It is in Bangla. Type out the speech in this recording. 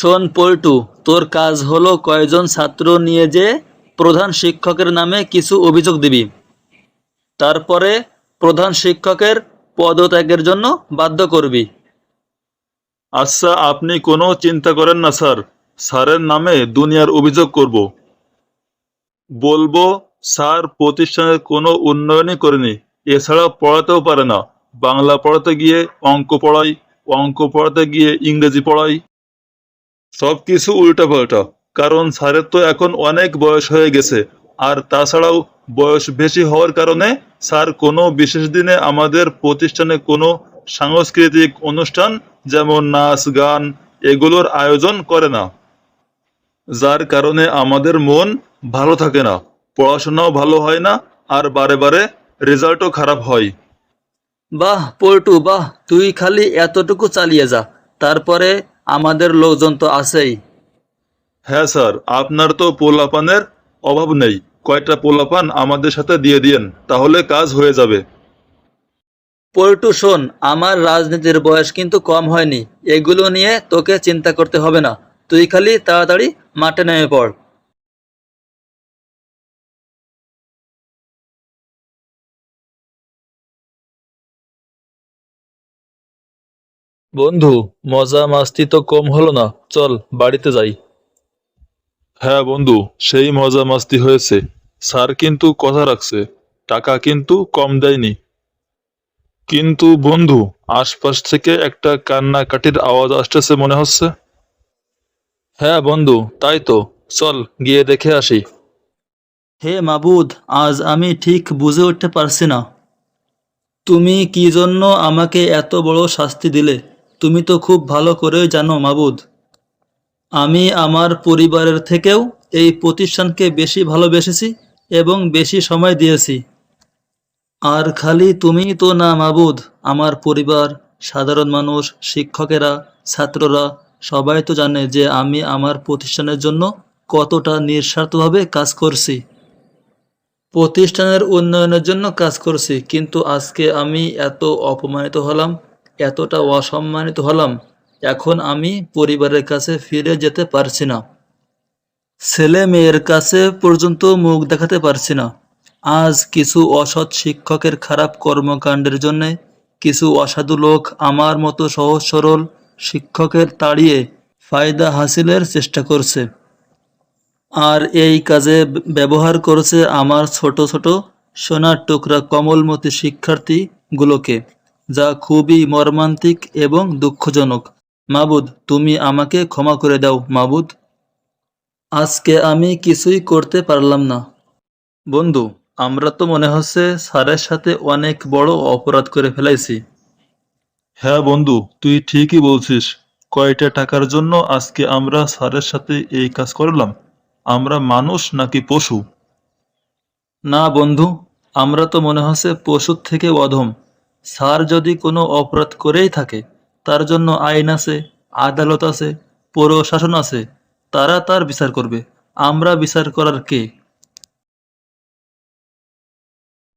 শোন পল্টু, তোর কাজ হলো কয়জন ছাত্র নিয়ে যে প্রধান শিক্ষকের নামে কিছু অভিযোগ দিবি। তারপরে প্রধান শিক্ষকের পদত্যাগের জন্য বাধ্য করবি। আচ্ছা আপনি কোনো চিন্তা করেন না, স্যার। স্যারের নামে দুনিয়ার অভিযোগ করব। বলব, স্যার প্রতিষ্ঠানের কোনো উন্নয়নই করেনি। এছাড়া পড়াতেও পারে না। বাংলা পড়াতে গিয়ে অঙ্ক পড়াই, অঙ্ক পড়াতে গিয়ে ইংরেজি পড়াই। সব কিছু উল্টাপাল্টা, কারণ স্যারের তো এখন অনেক বয়স হয়ে গেছে। আর তাছাড়াও বয়স বেশি হওয়ার কারণে স্যার কোনো বিশেষ দিনে আমাদের প্রতিষ্ঠানে কোনো সাংস্কৃতিক অনুষ্ঠান, যেমন নাচ, গান, এগুলোর আয়োজন করে না। যার কারণে আমাদের মন ভালো থাকে না, পড়াশোনাও ভালো হয় না, আর বারে বারে রেজাল্টও খারাপ হয়। বাহ, পল্টু, বাহ, তুই খালি এতটুকু চালিয়ে যা। তারপরে আমাদের লোকজন তো আছেই। হ্যাঁ স্যার আপনার তো পোলাপানের অভাব নেই। কয়টা পোলাপান আমাদের সাথে দিয়ে দিয়েন তাহলে কাজ হয়ে যাবে। পল্টু শোন আমার রাজনীতির বয়স কিন্তু কম হয়নি। এগুলো নিয়ে তোকে চিন্তা করতে হবে না। তুই খালি তাড়াতাড়ি মাঠে নেমে পড়। বন্ধু মজা মাস্তি তো কম হলো না। চল বাড়িতে যাই। হ্যাঁ বন্ধু সেই মজা মাস্তি হয়েছে। স্যার কিন্তু কথা রাখছে টাকা কিন্তু কম দেয়নি। কিন্তু বন্ধু আশপাশ থেকে একটা কান্নাকাটির আওয়াজ আসতেছে মনে হচ্ছে। হ্যাঁ বন্ধু তাই তো। চল গিয়ে দেখে আসি। হে মাবুদ আজ আমি ঠিক বুঝে উঠতে পারছি না। তুমি কি জন্য আমাকে এত বড় শাস্তি দিলে? তুমি তো খুব ভালো করেই জানো, মাবুদ। আমি আমার পরিবারের থেকেও এই প্রতিষ্ঠানকে বেশি ভালোবেসেছি এবং বেশি সময় দিয়েছি। আর খালি তুমিই তো না, মাবুদ। আমার পরিবার, সাধারণ মানুষ, শিক্ষকেরা, ছাত্ররা, সবাই তো জানে যে আমি আমার প্রতিষ্ঠানের জন্য কতটা নিঃস্বার্থভাবে কাজ করছি। প্রতিষ্ঠানের উন্নয়নের জন্য কাজ করছি, কিন্তু আজকে আমি এত অপমানিত হলাম এতটা অসম্মানিত হলাম, এখন আমি পরিবারের কাছে ফিরে যেতে পারছি না। ছেলে মেয়ের কাছে পর্যন্ত মুখ দেখাতে পারছি না। আজ কিছু অসৎ শিক্ষকের খারাপ কর্মকাণ্ডের জন্য কিছু অসাধু লোক আমার মতো সহজ সরল শিক্ষকের তাড়িয়ে ফায়দা হাসিলের চেষ্টা করছে। আর এই কাজে ব্যবহার করেছে আমার ছোট ছোট সোনার টুকরা কমলমতি শিক্ষার্থীগুলোকে। যা খুবই মর্মান্তিক এবং দুঃখজনক। মাবুদ তুমি আমাকে ক্ষমা করে দাও মাবুদ। আজকে আমি কিছুই করতে পারলাম না। বন্ধু আমরা তো মনে হচ্ছে স্যারের সাথে অনেক বড় অপরাধ করে ফেলাইছি। হ্যাঁ বন্ধু তুই ঠিকই বলছিস। কয়টা টাকার জন্য আজকে আমরা স্যারের সাথে এই কাজ করলাম? আমরা মানুষ নাকি পশু? না বন্ধু আমরা তো মনে হচ্ছে পশুর থেকে অধম। স্যার যদি কোনো অপরাধ করেই থাকে, তার জন্য আইন আছে, আদালত আছে পৌরশাসন আছে, তারা তার বিচার করবে। আমরা বিচার করার কে?